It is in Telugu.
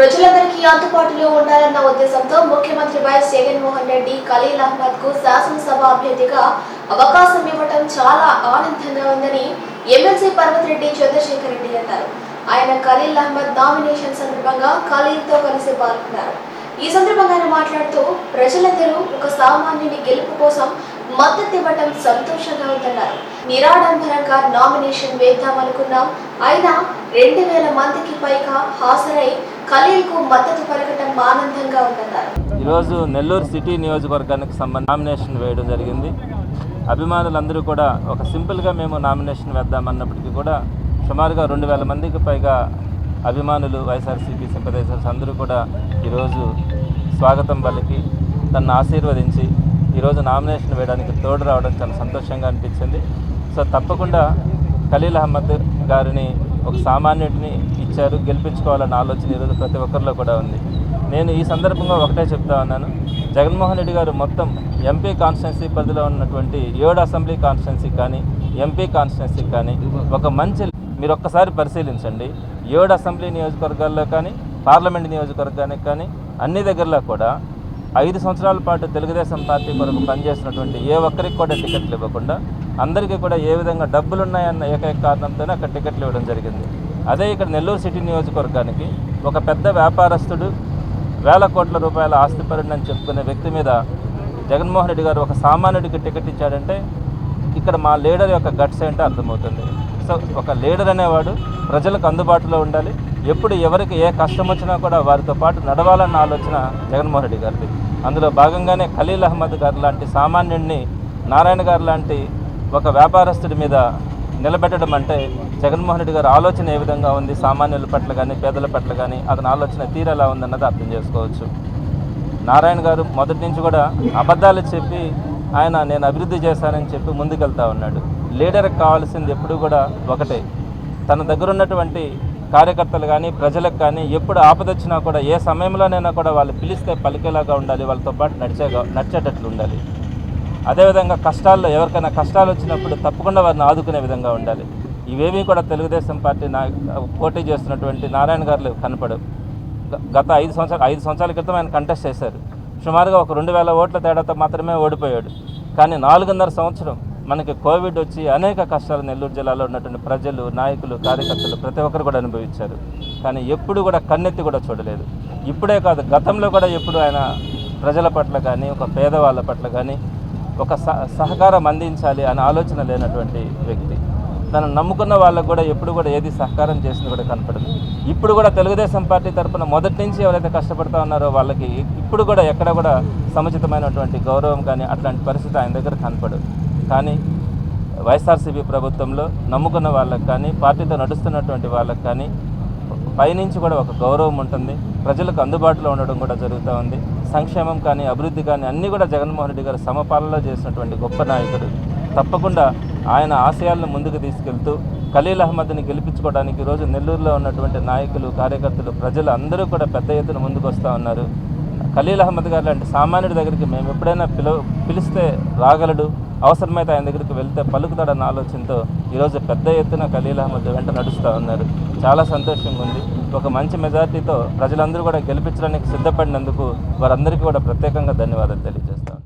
ప్రజలందరికీ అందుబాటులో ఉండాలన్న ఉద్దేశంతో ముఖ్యమంత్రి వైఎస్ జగన్మోహన్ రెడ్డి ఖలీల్ అహ్మద్కు శాసనసభ అభ్యర్థిగా అవకాశం ఇవ్వడం చాలా ఆనందంగా ఉందని ఎమ్మెల్సీ పర్వతిరెడ్డి చంద్రశేఖర్ రెడ్డి అన్నారు. ఆయన ఖలీల్ అహ్మద్ నామినేషన్ సందర్భంగా ఖలీల్తో కలిసి పాల్గొన్నారు. ఈ సందర్భంగా ఆయన మాట్లాడుతూ ప్రజలందరూ ఒక సామాన్యుని గెలుపు కోసం మద్దతు ఇవ్వటం సంతోషంగా ఉందన్నారు. నిరాడంబరంగా నామినేషన్ వేద్దామనుకున్నాం. అయినా రెండు వేల మందికి పైగా హాజరై ఖలీల్కు మద్దతు పలకటం ఆనందంగా ఉందన్నారు ఈరోజు నెల్లూరు సిటీ నియోజకవర్గానికి సంబంధించి నామినేషన్ వేయడం జరిగింది. అభిమానులందరూ కూడా ఒక సింపుల్గా మేము నామినేషన్ వేద్దామన్నప్పటికీ కూడా సుమారుగా రెండు వేల మందికి పైగా అభిమానులు వైఎస్ఆర్సీపీ సింపదైజర్స్ అందరూ కూడా ఈరోజు స్వాగతం పలికి తనను ఆశీర్వదించి ఈరోజు నామినేషన్ వేయడానికి తోడు రావడం చాలా సంతోషంగా అనిపించింది. సో తప్పకుండా ఖలీల్ అహ్మద్ గారిని ఒక సామాన్యుడిని ఇచ్చారు గెలిపించుకోవాలన్న ఆలోచన ఈరోజు ప్రతి ఒక్కరిలో కూడా ఉంది. నేను ఈ సందర్భంగా ఒకటే చెప్తా ఉన్నాను. జగన్మోహన్ రెడ్డి గారు మొత్తం ఎంపీ కాన్స్టిట్యున్సీ పరిధిలో ఉన్నటువంటి ఏడు అసెంబ్లీ కాన్స్టిట్యున్సీ కానీ ఎంపీ కాన్స్టిట్యున్సీ కానీ ఒక మంచి మీరు ఒక్కసారి పరిశీలించండి. ఏడు అసెంబ్లీ నియోజకవర్గాల్లో కానీ పార్లమెంట్ నియోజకవర్గానికి కానీ అన్ని దగ్గరలో కూడా ఐదు సంవత్సరాల పాటు తెలుగుదేశం పార్టీ కొరకు పనిచేసినటువంటి ఏ ఒక్కరికి కూడా టికెట్లు ఇవ్వకుండా అందరికీ కూడా ఏ విధంగా డబ్బులు ఉన్నాయన్న ఏకైక కారణంతోనే అక్కడ టికెట్లు ఇవ్వడం జరిగింది. అదే ఇక్కడ నెల్లూరు సిటీ నియోజకవర్గానికి ఒక పెద్ద వ్యాపారస్తుడు వేల కోట్ల రూపాయల ఆస్తి అని చెప్పుకునే వ్యక్తి మీద జగన్మోహన్ రెడ్డి గారు ఒక సామాన్యుడికి టికెట్ ఇచ్చాడంటే ఇక్కడ మా లీడర్ యొక్క గట్స్ ఏంటో అర్థమవుతుంది. సో ఒక లీడర్ అనేవాడు ప్రజలకు అందుబాటులో ఉండాలి. ఎప్పుడు ఎవరికి ఏ కష్టం వచ్చినా కూడా వారితో పాటు నడవాలన్న ఆలోచన జగన్మోహన్ రెడ్డి గారిది. అందులో భాగంగానే ఖలీల్ అహ్మద్ గారు లాంటి సామాన్యుడిని నారాయణ గారు లాంటి ఒక వ్యాపారస్తుడి మీద నిలబెట్టడం అంటే జగన్మోహన్ రెడ్డి గారి ఆలోచన ఏ విధంగా ఉంది? సామాన్యుల పట్ల కానీ పేదల పట్ల కానీ అతని ఆలోచన తీరు ఎలా ఉందన్నది అర్థం చేసుకోవచ్చు. నారాయణ గారు మొదటి నుంచి కూడా అబద్ధాలు చెప్పి ఆయన నేను అభివృద్ధి చేశానని చెప్పి ముందుకెళ్తా ఉన్నాడు. లీడర్కి కావాల్సింది ఎప్పుడు కూడా ఒకటే. తన దగ్గర ఉన్నటువంటి కార్యకర్తలు కానీ ప్రజలకు కానీ ఎప్పుడు ఆపదొచ్చినా కూడా ఏ సమయంలోనైనా కూడా వాళ్ళు పిలిస్తే పలికేలాగా ఉండాలి. వాళ్ళతో పాటు నడిచే నడిచేటట్లు ఉండాలి. అదేవిధంగా కష్టాల్లో ఎవరికైనా కష్టాలు వచ్చినప్పుడు తప్పకుండా వారిని ఆదుకునే విధంగా ఉండాలి. ఇవేమీ కూడా తెలుగుదేశం పార్టీ నా పోటీ చేస్తున్నటువంటి నారాయణ గారు కనపడవు. గత ఐదు సంవత్సరాలు ఐదు సంవత్సరాల క్రితం ఆయన కంటెస్ట్ చేశారు. సుమారుగా ఒక రెండు వేల ఓట్ల తేడాతో మాత్రమే ఓడిపోయాడు. కానీ నాలుగున్నర సంవత్సరం మనకి కోవిడ్ వచ్చి అనేక కష్టాలు నెల్లూరు జిల్లాలో ఉన్నటువంటి ప్రజలు నాయకులు కార్యకర్తలు ప్రతి ఒక్కరు కూడా అనుభవించారు. కానీ ఎప్పుడు కూడా కన్నెత్తి కూడా చూడలేదు. ఇప్పుడే కాదు గతంలో కూడా ఎప్పుడు ఆయన ప్రజల పట్ల కానీ ఒక పేదవాళ్ళ పట్ల కానీ ఒక సహ సహకారం అందించాలి అనే ఆలోచన లేనటువంటి వ్యక్తి. తను నమ్ముకున్న వాళ్ళకు కూడా ఎప్పుడు కూడా ఏది సహకారం చేసింది కూడా కనపడదు. ఇప్పుడు కూడా తెలుగుదేశం పార్టీ తరఫున మొదటి నుంచి ఎవరైతే కష్టపడుతూ ఉన్నారో వాళ్ళకి ఇప్పుడు కూడా ఎక్కడ కూడా సముచితమైనటువంటి గౌరవం కానీ అట్లాంటి పరిస్థితి ఆయన దగ్గర కనపడదు. కానీ వైఎస్ఆర్సీపీ ప్రభుత్వంలో నమ్ముకున్న వాళ్ళకి కానీ పార్టీతో నడుస్తున్నటువంటి వాళ్ళకి కానీ పైనుంచి కూడా ఒక గౌరవం ఉంటుంది. ప్రజలకు అందుబాటులో ఉండడం కూడా జరుగుతూ ఉంది. సంక్షేమం కానీ అభివృద్ధి కానీ అన్నీ కూడా జగన్మోహన్ రెడ్డి గారు సమపాలనలో చేసినటువంటి గొప్ప నాయకుడు. తప్పకుండా ఆయన ఆశయాలను ముందుకు తీసుకెళ్తూ ఖలీల్ అహ్మద్ని గెలిపించుకోవడానికి ఈరోజు నెల్లూరులో ఉన్నటువంటి నాయకులు కార్యకర్తలు ప్రజలు అందరూ కూడా పెద్ద ఎత్తున ముందుకు వస్తూ ఉన్నారు. ఖలీల్ అహ్మద్ గారు లాంటి సామాన్యుడి దగ్గరికి మేము ఎప్పుడైనా పిలు పిలిస్తే రాగలడు. అవసరమైతే ఆయన దగ్గరికి వెళ్తే పలుకుతాడన్న ఆలోచనతో ఈరోజు పెద్ద ఎత్తున ఖలీల్ అహ్మద్ వెంట నడుస్తూ ఉన్నారు. చాలా సంతోషంగా ఉంది. ఒక మంచి మెజార్టీతో ప్రజలందరూ కూడా గెలిపించడానికి సిద్ధపడినందుకు వారందరికీ కూడా ప్రత్యేకంగా ధన్యవాదాలు తెలియజేస్తాను